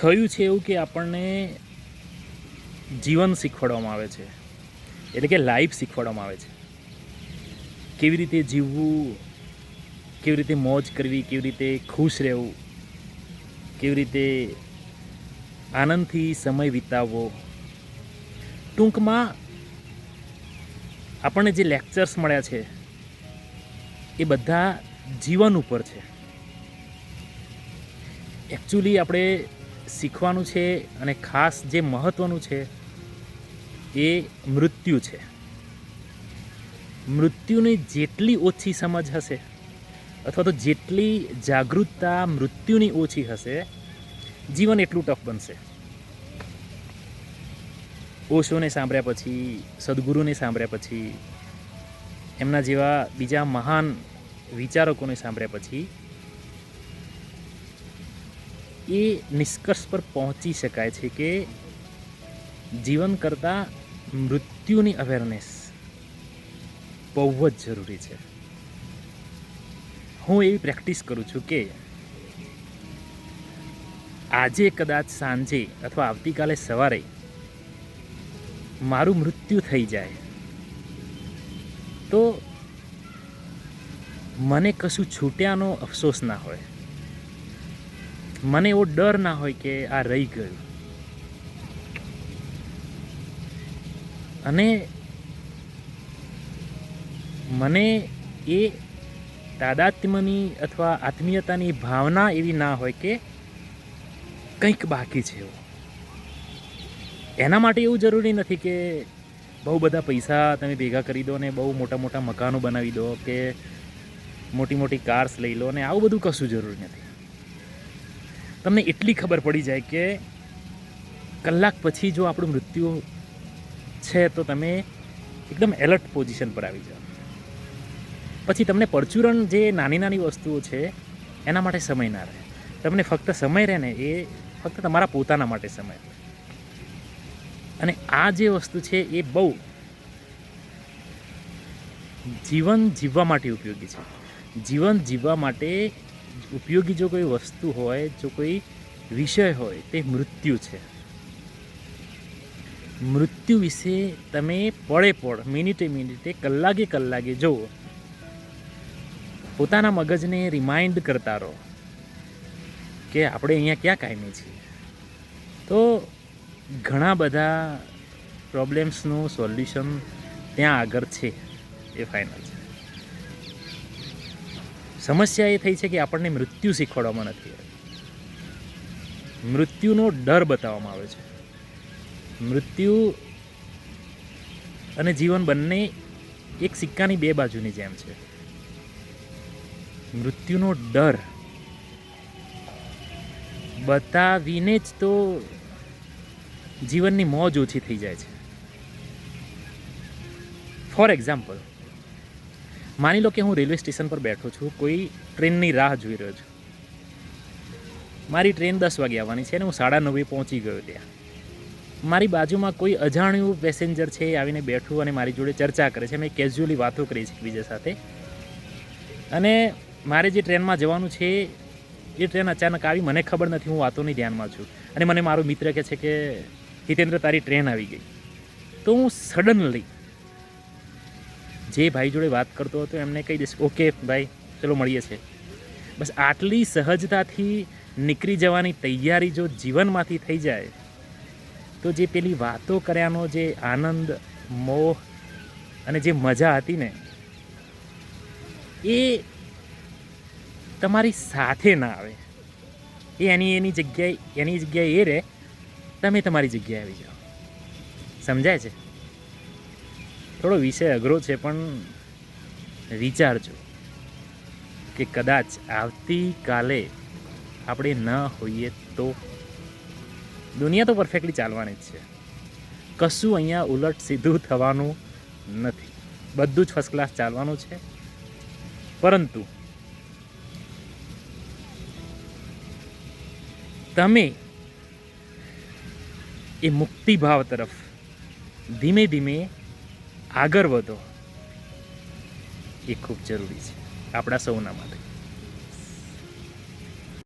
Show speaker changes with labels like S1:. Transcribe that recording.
S1: થયું છે એવું કે આપણને જીવન શીખવાડવામાં આવે છે. એટલે કે લાઈફ શીખવાડવામાં આવે છે. કેવી રીતે જીવવું, કેવી રીતે મોજ કરવી, કેવી રીતે ખુશ રહેવું, કેવી રીતે આનંદથી સમય વિતાવવો. ટૂંકમાં આપણને જે લેક્ચર્સ મળ્યા છે, એ બધા જીવન ઉપર છે. એકચ્યુઅલી આપણે શીખવાનું છે અને ખાસ જે મહત્ત્વનું છે એ મૃત્યુ છે. મૃત્યુની જેટલી ઓછી સમજ હશે અથવા તો જેટલી જાગૃતતા મૃત્યુની ઓછી હશે, જીવન એટલું ટફ બનશે. ઓશોને સાંભળ્યા પછી, સદગુરુને સાંભળ્યા પછી, એમના જેવા બીજા મહાન વિચારકોને સાંભળ્યા પછી એ નિષ્કર્ષ પર પહોંચી શકાય છે કે જીવન કરતાં મૃત્યુની અવેરનેસ બહુ જ જરૂરી છે. હું એવી પ્રેક્ટિસ કરું છું કે આજે કદાચ સાંજે અથવા આવતીકાલે સવારે મારું મૃત્યુ થઈ જાય, તો મને કશું છૂટ્યાનો અફસોસ ના હોય. મને એવો ડર ના હોય કે આ રહી ગયું. અને મને એ તાદાત્મ્યની અથવા આત્મીયતાની ભાવના એવી ના હોય કે કંઈક બાકી છે એવું. એના માટે એવું જરૂરી નથી કે બહુ બધા પૈસા તમે ભેગા કરી દો ને બહુ મોટા મોટા મકાનો બનાવી દો કે મોટી મોટી કાર્સ લઈ લો ને આવું બધું કશું જરૂરી નથી. તમને એટલી ખબર પડી જાય કે કલાક પછી જો આપણું મૃત્યુ છે તો તમે એકદમ એલર્ટ પોઝિશન પર આવી જાઓ. પછી તમને પરચુરણ જે નાની નાની વસ્તુઓ છે, એના માટે સમય ના રહે. તમને ફક્ત સમય રહે ને એ ફક્ત તમારા પોતાના માટે સમય રહે. અને આ જે વસ્તુ છે એ બહુ જીવન જીવવા માટે ઉપયોગી છે. જીવન જીવવા માટે ઉપયોગી જો કોઈ વસ્તુ હોય, જો કોઈ વિષય હોય, તે મૃત્યુ છે. મૃત્યુ વિશે તમે પડે પડ મિનિટે મિનિટે, કલાકે કલાકે જુઓ. પોતાના મગજને રિમાઇન્ડ કરતા રહો કે આપણે અહીંયા ક્યાં કાયમી છીએ. તો ઘણા બધા પ્રોબ્લેમ્સનું સોલ્યુશન ત્યાં આગળ છે, એ ફાઇનલ છે. સમસ્યા એ થઈ છે કે આપણને મૃત્યુ શીખવાડવામાં નથી મૃત્યુનો ડર બતાવવામાં આવે છે. મૃત્યુ અને જીવન બંને એક સિક્કાની બે બાજુની જેમ છે. મૃત્યુનો ડર બતાવીને જ તો જીવનની મોજ ઓછી થઈ જાય છે. ફોર એક્ઝામ્પલ માની લો કે હું રેલવે સ્ટેશન પર બેઠો છું, કોઈ ટ્રેનની રાહ જોઈ રહ્યો છું. મારી ટ્રેન દસ વાગે આવવાની છે અને હું સાડા નવે પહોંચી ગયો ત્યાં. મારી બાજુમાં કોઈ અજાણ્યું પેસેન્જર છે આવીને બેઠું અને મારી જોડે ચર્ચા કરે છે. મેં કેઝ્યુઅલી વાતો કરી છે એકબીજા સાથે. અને મારે જે ટ્રેનમાં જવાનું છે, એ ટ્રેન અચાનક આવી. મને ખબર નથી, હું વાતોની ધ્યાનમાં છું. અને મને મારો મિત્ર કહે છે કે, હિતેન્દ્ર, તારી ટ્રેન આવી ગઈ. તો હું સડનલી જે ભાઈ જોડે વાત કરતો હતો, એમને કહી દઈશ, ઓકે ભાઈ, ચલો મળીએ છે બસ આટલી સહજતાથી નીકળી જવાની તૈયારી જો જીવનમાંથી થઈ જાય, તો જે પેલી વાતો કર્યાનો જે આનંદ, મોહ અને જે મજા હતી ને, એ તમારી સાથે ના આવે. એ એની એની જગ્યાએ એની જગ્યાએ એ રહે તમે તમારી જગ્યાએ આવી જાઓ. સમજાય છે? થોડો વિષય અઘરો છે, પણ વિચારજો કે કદાચ આવતીકાલે આપણે ન હોઈએ તો દુનિયા તો પરફેક્ટલી ચાલવાની જ છે. કશું અહીંયા ઉલટ સીધું થવાનું નથી. બધું જ ફર્સ્ટ ક્લાસ ચાલવાનું છે. પરંતુ તમે એ મુક્તિભાવ તરફ ધીમે ધીમે આગળ વધો એ ખૂબ જરૂરી છે. આપણા સૌના માટે.